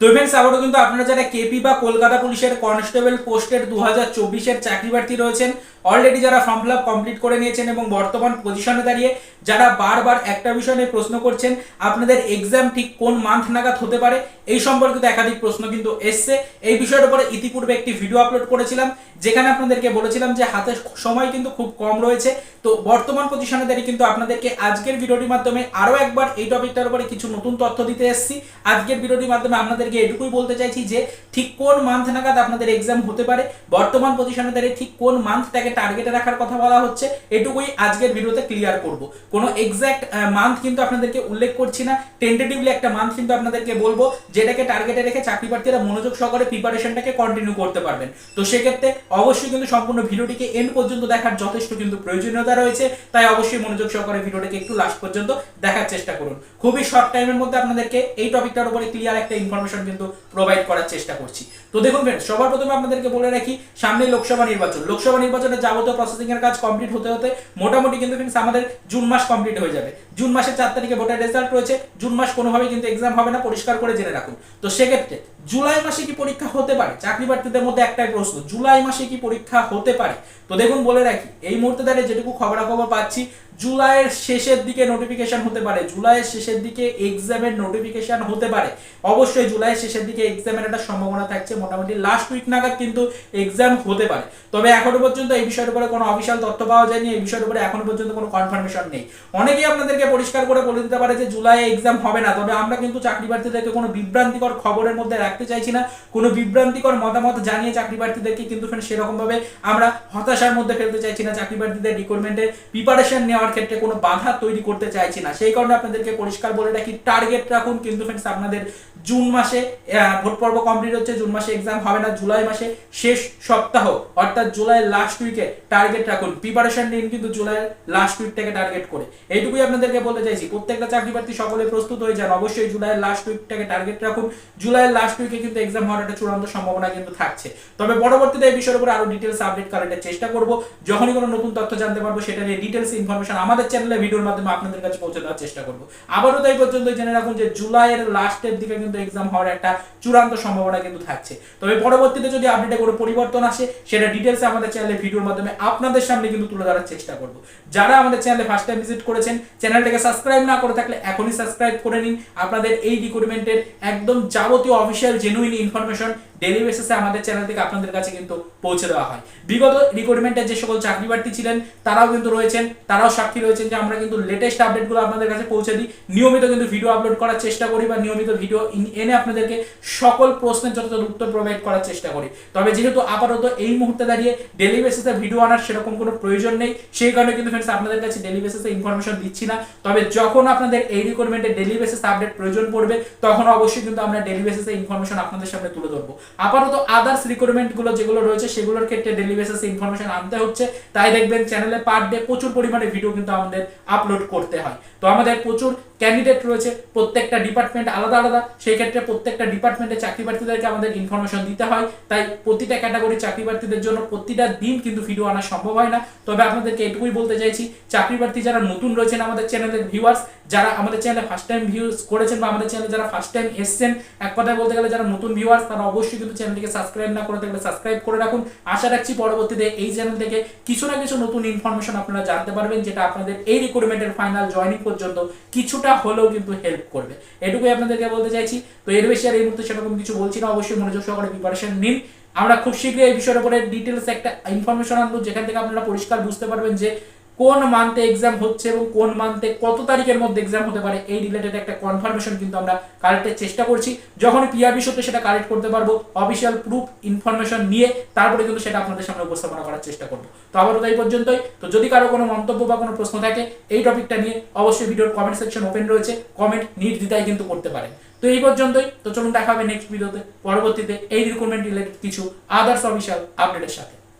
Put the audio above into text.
তো ফ্রেন্ডস আবারও কিন্তু আপনারা যারা কেপি বা কলকাতা পুলিশের কনস্টেবল পোস্টের দু হাজার চব্বিশের চাকরি প্রার্থী রয়েছেন অলরেডি যারা ফর্ম ফিল কমপ্লিট করে নিয়েছেন এবং বর্তমান পজিশনে দাঁড়িয়ে যারা বারবার একটা বিষয় নিয়ে প্রশ্ন করছেন, আপনাদের এক্সাম ঠিক কোন মান্থ নাগাদ হতে পারে, এই সম্পর্কিত একাধিক প্রশ্ন কিন্তু এসছে। এই বিষয়ের উপরে ইতিপূর্বে একটি ভিডিও আপলোড করেছিলাম, যেখানে আপনাদেরকে বলেছিলাম যে হাতে সময় কিন্তু খুব কম রয়েছে। তো বর্তমান পজিশনে দাঁড়িয়ে কিন্তু আপনাদেরকে আজকের ভিডিওটির মাধ্যমে আরও একবার এই টপিকটার উপরে কিছু নতুন তথ্য দিতে এসেছি। আজকের ভিডিওটির মাধ্যমে আপনাদেরকে এটুকুই বলতে চাইছি যে ঠিক কোন মান্থ নাগাদ আপনাদের এক্সাম হতে পারে, বর্তমান পজিশনে দাঁড়িয়ে ঠিক কোন মান্থটাকে টার্গেটে রাখার কথা বলা হচ্ছে, এটুকুই আজকের ভিডিওতে ক্লিয়ার করব। কোনো এক্স্যাক্ট মান্থ কিন্তু আপনাদেরকে উল্লেখ করছি না টেন্টেটিভলি একটা মান্থ কিন্তু আপনাদেরকে বলব, যেটাকে টার্গেটে রেখে চাকরি প্রার্থীরা মনোযোগ সহকারে প্রিপারেশনটাকে কন্টিনিউ করতে পারবেন। তো সেক্ষেত্রে অবশ্যই কিন্তু সম্পূর্ণ ভিডিওটিকে এন্ড পর্যন্ত দেখার যথেষ্ট কিন্তু প্রয়োজনীয়তা রয়েছে, তাই অবশ্যই মনোযোগ সহকারে ভিডিওটিকে একটু লাস্ট পর্যন্ত দেখার চেষ্টা করুন। খুবই শর্ট টাইমের মধ্যে আপনাদেরকে এই টপিকটার উপরে ক্লিয়ার একটা ইনফরমেশন কিন্তু প্রোভাইড করার চেষ্টা করছি। তো দেখুন ফ্রেন্ডস সবার প্রথমে আপনাদেরকে বলে রাখি সামনে লোকসভা নির্বাচন। লোকসভা নির্বাচনে যাবতীয় প্রসেসিং এর কাজ কমপ্লিট হতে হতে মোটামুটি কিন্তু ফ্রেন্ডস আমাদের জুন মাস কমপ্লিট হয়ে যাবে। জুন মাসের চার তারিখে ভোটার রেজাল্ট রয়েছে, জুন মাস কোনোভাবেই কিন্তু এক্সাম হবে না, পরিষ্কার করে জেনে রাখুন। তো সেক্ষেত্রে জুলাই মাসে কি পরীক্ষা হতে পারে? চাকরি প্রার্থীদের মধ্যে একটাই প্রশ্ন, জুলাই মাসে কি পরীক্ষা হতে পারে? তো দেখুন, বলে রাখি, এই মুহূর্তে দাঁড়িয়ে যেটুকু খবরাখবর পাচ্ছি, জুলাইয়ের শেষের দিকে নোটিফিকেশন হতে পারে, জুলাইয়ের শেষের দিকে এক্সামের নোটিফিকেশন হতে পারে। অবশ্যই জুলাইয়ের শেষের দিকে এক্সামের একটা সম্ভাবনা থাকছে, মোটামুটি লাস্ট উইক নাগাদ কিন্তু এক্সাম হতে পারে। তবে এখনও পর্যন্ত এই বিষয়ের উপরে কোনো অফিসিয়াল তথ্য পাওয়া যায়নি, এই বিষয়ের উপরে এখনও পর্যন্ত কোনো কনফার্মেশন নেই। অনেকেই আপনাদেরকে পরিষ্কার করে বলে দিতে পারে যে জুলাই এক্সাম হবে না, তবে আমরা কিন্তু চাকরি প্রার্থীদেরকে কোনো বিভ্রান্তিকর খবরের মধ্যে রাখতে চাইছি না। কোনো বিভ্রান্তিকর মতামত জানিয়ে চাকরি প্রার্থীদেরকে কিন্তু সেরকম ভাবে আমরা হতাশার মধ্যে ফেলতে চাইছি না। চাকরি প্রার্থীদের রিক্রুটমেন্টের প্রিপারেশন নেওয়ার ক্ষেত্রে কোনো বাধা তৈরি করতে চাইছি না। সেই কারণে আপনাদেরকে পরিষ্কার বলে রাখি টার্গেট রাখুন কিন্তু ফ্রেন্ডস আপনাদের জুন মাসে ভোট পর্ব কমপ্লিট হচ্ছে, জুন মাসে এক্সাম হবে না, জুলাই মাসে শেষ সপ্তাহ, অর্থাৎ জুলাই লাস্ট উইকে টার্গেট রাখুন। প্রিপারেশন নিন কিন্তু জুলাই লাস্ট উইক থেকে টার্গেট করে। এইটুকুই আপনাদেরকে বলতে চাইছি। প্রত্যেকটা চাকরি প্রার্থী সকলে প্রস্তুত হয়ে যান। অবশ্যই জুলাইয়ের লাস্ট উইকটাকে টার্গেট রাখুন। জুলাইয়ের লাস্ট উইকে কিন্তু এক্সাম হওয়ার একটা চূড়ান্ত সম্ভাবনা কিন্তু থাকছে। তবে পরবর্তীতে এই বিষয়ের উপরে আরও ডিটেলস আপডেট করার চেষ্টা করব। যখনই কোনো নতুন তথ্য জানতে পারব, সেটা নিয়ে ডিটেলস ইনফরমেশন আমাদের চ্যানেলে ভিডিওর মাধ্যমে আপনাদের কাছে পৌঁছে দেওয়ার চেষ্টা করব। আবারও তাই পর্যন্ত জেনে রাখুন যে জুলাইয়ের লাস্টের দিকে কিন্তু এক্সাম হওয়ার একটা চূড়ান্ত সম্ভাবনা কিন্তু থাকছে। তবে পরবর্তীতে যদি আপডেটে কোনো পরিবর্তন আসে, সেটা ডিটেলসে আমাদের চ্যানেলে ভিডিওর মাধ্যমে আপনাদের সামনে কিন্তু তুলে ধরার চেষ্টা করব। যারা আমাদের চ্যানেলে ফার্স্ট টাইম ভিজিট করেছেন চ্যানেলটাকে সাবস্ক্রাইব না করে থাকলে এখনই সাবস্ক্রাইব করে নিন। আপনাদের এই রিক্রুটমেন্টের একদম যাবতীয় অফিসিয়াল জেনুইন ইনফরমেশন ডেলি বেসিসে আমাদের চ্যানেল থেকে আপনাদের কাছে কিন্তু পৌঁছে দেওয়া হয়। বিগত রিক্রুটমেন্টের যে সকল চাকরি প্রার্থী ছিলেন, তারাও কিন্তু রয়েছেন, তারাও সাক্ষী রয়েছেন যে আমরা কিন্তু লেটেস্ট আপডেটগুলো আপনাদের কাছে পৌঁছে দিই। নিয়মিত কিন্তু ভিডিও আপলোড করার চেষ্টা করি বা নিয়মিত ভিডিও এনে আপনাদেরকে সকল প্রশ্নের যথাযথ উত্তর প্রোভাইড করার চেষ্টা করি। তবে যেহেতু আপাতত এই মুহূর্তে দাঁড়িয়ে ডেলি বেসিসে ভিডিও আনার সেরকম কোনো প্রয়োজন নেই, সেই কারণে কিন্তু ফ্রেন্ডস আপনাদের কাছে ডেলি বেসিসে ইনফরমেশন দিচ্ছি না। তবে যখন আপনাদের এই রিক্রুটমেন্টের ডেলি বেসিস আপডেট প্রয়োজন পড়বে, তখন অবশ্যই কিন্তু আমরা ডেলি বেসিসে ইনফরমেশন আপনাদের সামনে তুলে ধরবো। আপাতত আদার্স রিক্রুটমেন্টগুলো যেগুলো রয়েছে সেগুলোর ক্ষেত্রে ডেলি বেসিস ইনফরমেশন আনতে হচ্ছে। তাই দেখবেন চ্যানেলে পার ডে প্রচুর পরিমাণে ভিডিও কিন্তু আমাদের আপলোড করতে হয়। তো আমাদের প্রচুর ক্যান্ডিডেট রয়েছে, প্রত্যেকটা ডিপার্টমেন্ট আলাদা আলাদা, সেই ক্ষেত্রে প্রত্যেকটা ডিপার্টমেন্টে চাকরি প্রার্থীদেরকে আমাদের ইনফরমেশন দিতে হয়। তাই প্রতিটা ক্যাটাগরি চাকরি প্রার্থীদের জন্য প্রতিটা দিন কিন্তু ভিডিও আনা সম্ভব হয় না। তবে আপনাদেরকে এটুকুই বলতে চাইছি, চাকরি প্রার্থী যারা নতুন রয়েছেন আমাদের চ্যানেলের ভিউয়ার্স যারা আমাদের চ্যানেলে ফার্স্ট টাইম ভিউজ করেছেন বা আমাদের চ্যানেলে যারা ফার্স্ট টাইম এসছেন, এক কথায় বলতে গেলে যারা নতুন ভিউয়ার্স তারা অবশ্যই কিন্তু চ্যানেলটিকে সাবস্ক্রাইব না করে থাকলে সাবস্ক্রাইব করে রাখুন। আশা রাখছি পরবর্তীতে এই চ্যানেল থেকে কিছু না কিছু নতুন ইনফরমেশন আপনারা জানতে পারবেন, যেটা আপনাদের এই রিক্রুটমেন্টের ফাইনাল জয়নিং পর্যন্ত কিছুটা হলেও কিন্তু হেল্প করবে। এটুকুই আপনাদেরকে বলতে চাইছি। তো এর বেশি আর এই মুহূর্তে সেরকম কিছু বলছি না। অবশ্যই মনোযোগ সহকারে প্রিপারেশন নিন। আমরা খুব শীঘ্রই এই বিষয়ের উপরে ডিটেলস একটা ইনফরমেশন আনব, যেখান থেকে আপনারা পরিষ্কার বুঝতে পারবেন যে কোন মান্থে এক্সাম হচ্ছে এবং কোন মান্থে কত তারিখের মধ্যে এক্সাম হতে পারে, এই রিলেটেড একটা কনফার্মেশন কিন্তু আমরা কালেক্টের চেষ্টা করছি। যখন পিআরবি সত্যি সেটা কালেক্ট করতে পারব অফিসিয়াল প্রুফ ইনফরমেশন নিয়ে তারপরে কিন্তু সেটা আপনাদের সামনে উপস্থাপনা করার চেষ্টা করব। তো আবারও তাই পর্যন্তই। তো যদি কারও কোনো মন্তব্য বা কোনো প্রশ্ন থাকে, এই টপিকটা নিয়ে অবশ্যই ভিডিওর কমেন্ট সেকশন ওপেন রয়েছে। কমেন্ট নির্দ্বিধায় কিন্তু করতে পারেন। তো এই পর্যন্তই। তো চলুন দেখা হবে নেক্সট ভিডিওতে পরবর্তীতে এই রিক্রুটমেন্ট রিলেটেড কিছু আদার্স অফিসিয়াল আপডেটের সাথে।